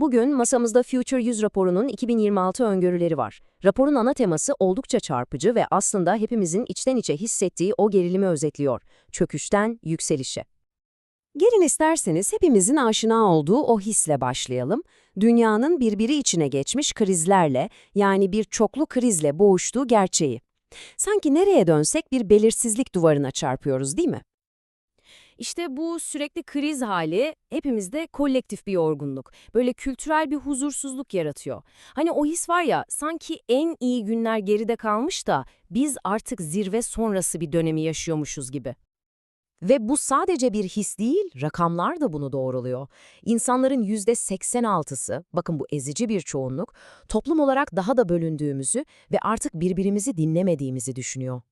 Bugün masamızda Future 100 raporunun 2026 öngörüleri var. Raporun ana teması oldukça çarpıcı ve aslında hepimizin içten içe hissettiği o gerilimi özetliyor. Çöküşten yükselişe. Gelin isterseniz hepimizin aşina olduğu o hisle başlayalım. Dünyanın birbiri içine geçmiş krizlerle, yani bir çoklu krizle boğuştuğu gerçeği. Sanki nereye dönsek bir belirsizlik duvarına çarpıyoruz değil mi? İşte bu sürekli kriz hali hepimizde kolektif bir yorgunluk. Böyle kültürel bir huzursuzluk yaratıyor. Hani o his var ya sanki en iyi günler geride kalmış da biz artık zirve sonrası bir dönemi yaşıyormuşuz gibi. Ve bu sadece bir his değil, rakamlar da bunu doğruluyor. İnsanların %86'sı, bakın bu ezici bir çoğunluk, toplum olarak daha da bölündüğümüzü ve artık birbirimizi dinlemediğimizi düşünüyor.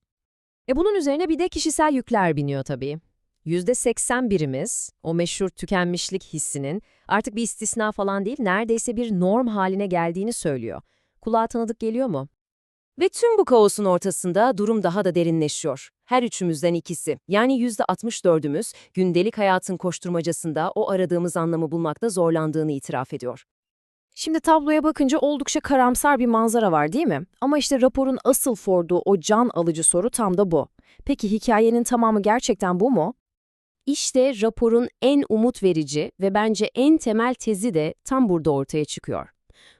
E bunun üzerine bir de kişisel yükler biniyor tabii. %81'imiz o meşhur tükenmişlik hissinin artık bir istisna falan değil, neredeyse bir norm haline geldiğini söylüyor. Kulağa tanıdık geliyor mu? Ve tüm bu kaosun ortasında durum daha da derinleşiyor. Her üçümüzden ikisi, yani %64'ümüz gündelik hayatın koşturmacasında o aradığımız anlamı bulmakta zorlandığını itiraf ediyor. Şimdi tabloya bakınca oldukça karamsar bir manzara var değil mi? Ama işte raporun asıl sorduğu o can alıcı soru tam da bu. Peki hikayenin tamamı gerçekten bu mu? İşte raporun en umut verici ve bence en temel tezi de tam burada ortaya çıkıyor.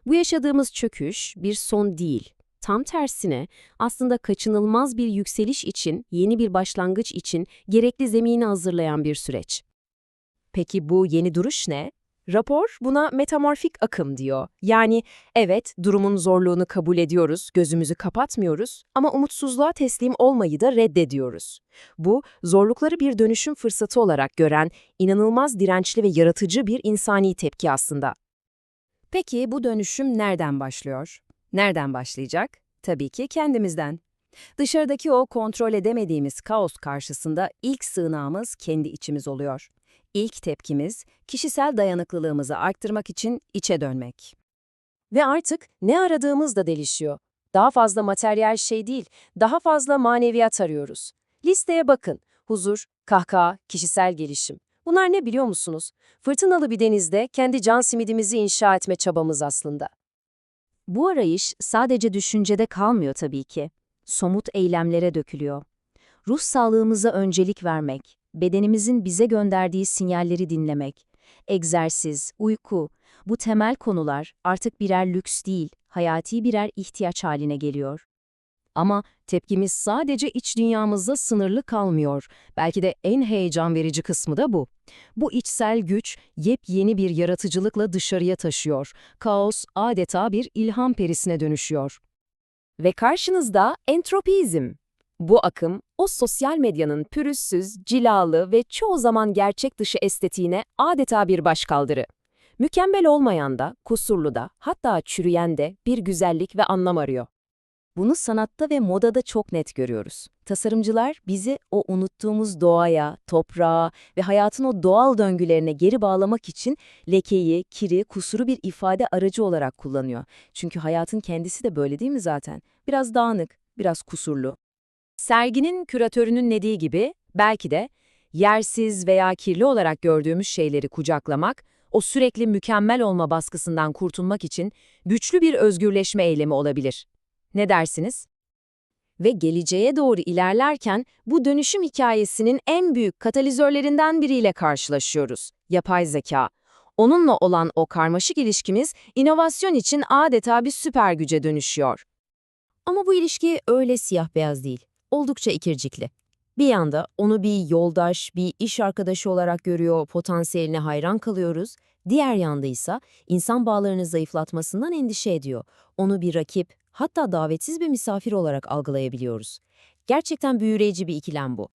Bu yaşadığımız çöküş bir son değil. Tam tersine aslında kaçınılmaz bir yükseliş için, yeni bir başlangıç için gerekli zemini hazırlayan bir süreç. Peki bu yeni duruş ne? Rapor buna metamorfik akım diyor. Yani evet durumun zorluğunu kabul ediyoruz, gözümüzü kapatmıyoruz ama umutsuzluğa teslim olmayı da reddediyoruz. Bu zorlukları bir dönüşüm fırsatı olarak gören inanılmaz dirençli ve yaratıcı bir insani tepki aslında. Peki bu dönüşüm nereden başlıyor? Nereden başlayacak? Tabii ki kendimizden. Dışarıdaki o kontrol edemediğimiz kaos karşısında ilk sığınağımız kendi içimiz oluyor. İlk tepkimiz, kişisel dayanıklılığımızı arttırmak için içe dönmek. Ve artık ne aradığımız da değişiyor. Daha fazla materyal şey değil, daha fazla maneviyat arıyoruz. Listeye bakın. Huzur, kahkaha, kişisel gelişim. Bunlar ne biliyor musunuz? Fırtınalı bir denizde kendi can simidimizi inşa etme çabamız aslında. Bu arayış sadece düşüncede kalmıyor tabii ki. Somut eylemlere dökülüyor. Ruh sağlığımıza öncelik vermek, bedenimizin bize gönderdiği sinyalleri dinlemek, egzersiz, uyku, bu temel konular artık birer lüks değil, hayati birer ihtiyaç haline geliyor. Ama tepkimiz sadece iç dünyamızda sınırlı kalmıyor. Belki de en heyecan verici kısmı da bu. Bu içsel güç yepyeni bir yaratıcılıkla dışarıya taşıyor. Kaos adeta bir ilham perisine dönüşüyor. Ve karşınızda entropizm. Bu akım, o sosyal medyanın pürüzsüz, cilalı ve çoğu zaman gerçek dışı estetiğine adeta bir başkaldırı. Mükemmel olmayan da, kusurlu da, hatta çürüyen de bir güzellik ve anlam arıyor. Bunu sanatta ve modada çok net görüyoruz. Tasarımcılar bizi o unuttuğumuz doğaya, toprağa ve hayatın o doğal döngülerine geri bağlamak için lekeyi, kiri, kusuru bir ifade aracı olarak kullanıyor. Çünkü hayatın kendisi de böyle değil mi zaten? Biraz dağınık, biraz kusurlu. Serginin küratörünün dediği gibi belki de yersiz veya kirli olarak gördüğümüz şeyleri kucaklamak, o sürekli mükemmel olma baskısından kurtulmak için güçlü bir özgürleşme eylemi olabilir. Ne dersiniz? Ve geleceğe doğru ilerlerken bu dönüşüm hikayesinin en büyük katalizörlerinden biriyle karşılaşıyoruz. Yapay zeka. Onunla olan o karmaşık ilişkimiz inovasyon için adeta bir süper güce dönüşüyor. Ama bu ilişki öyle siyah beyaz değil. Oldukça ikircikli. Bir yanda onu bir yoldaş, bir iş arkadaşı olarak görüyor, potansiyeline hayran kalıyoruz. Diğer yanda ise insan bağlarını zayıflatmasından endişe ediyor. Onu bir rakip, hatta davetsiz bir misafir olarak algılayabiliyoruz. Gerçekten büyüleyici bir ikilem bu.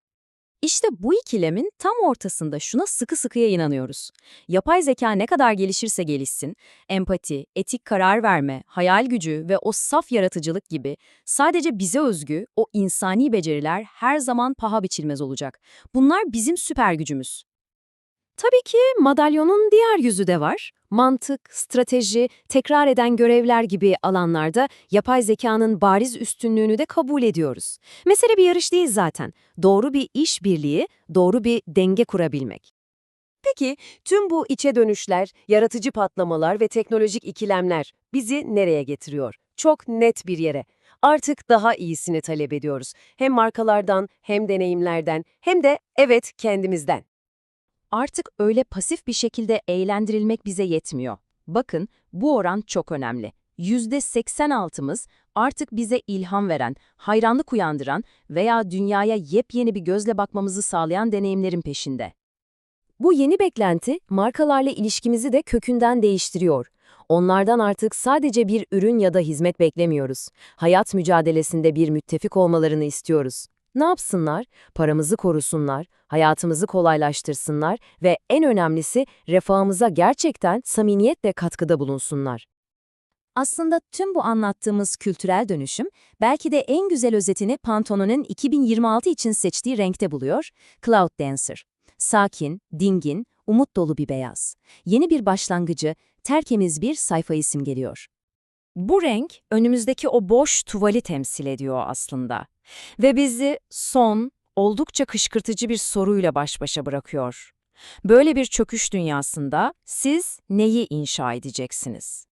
İşte bu ikilemin tam ortasında şuna sıkı sıkıya inanıyoruz. Yapay zeka ne kadar gelişirse gelişsin, empati, etik karar verme, hayal gücü ve o saf yaratıcılık gibi sadece bize özgü o insani beceriler her zaman paha biçilmez olacak. Bunlar bizim süper gücümüz. Tabii ki madalyonun diğer yüzü de var. Mantık, strateji, tekrar eden görevler gibi alanlarda yapay zekanın bariz üstünlüğünü de kabul ediyoruz. Mesele bir yarış değil zaten. Doğru bir iş birliği, doğru bir denge kurabilmek. Peki tüm bu içe dönüşler, yaratıcı patlamalar ve teknolojik ikilemler bizi nereye getiriyor? Çok net bir yere. Artık daha iyisini talep ediyoruz. Hem markalardan, hem deneyimlerden, hem de evet kendimizden. Artık öyle pasif bir şekilde eğlendirilmek bize yetmiyor. Bakın, bu oran çok önemli. %86'mız artık bize ilham veren, hayranlık uyandıran veya dünyaya yepyeni bir gözle bakmamızı sağlayan deneyimlerin peşinde. Bu yeni beklenti markalarla ilişkimizi de kökünden değiştiriyor. Onlardan artık sadece bir ürün ya da hizmet beklemiyoruz. Hayat mücadelesinde bir müttefik olmalarını istiyoruz. Ne yapsınlar? Paramızı korusunlar, hayatımızı kolaylaştırsınlar ve en önemlisi refahımıza gerçekten samimiyetle katkıda bulunsunlar. Aslında tüm bu anlattığımız kültürel dönüşüm belki de en güzel özetini Pantone'un 2026 için seçtiği renkte buluyor, Cloud Dancer. Sakin, dingin, umut dolu bir beyaz. Yeni bir başlangıcı, terkemiz bir sayfayı simgeliyor. Bu renk önümüzdeki o boş tuvali temsil ediyor aslında. Ve bizi son, oldukça kışkırtıcı bir soruyla baş başa bırakıyor. Böyle bir çöküş dünyasında siz neyi inşa edeceksiniz?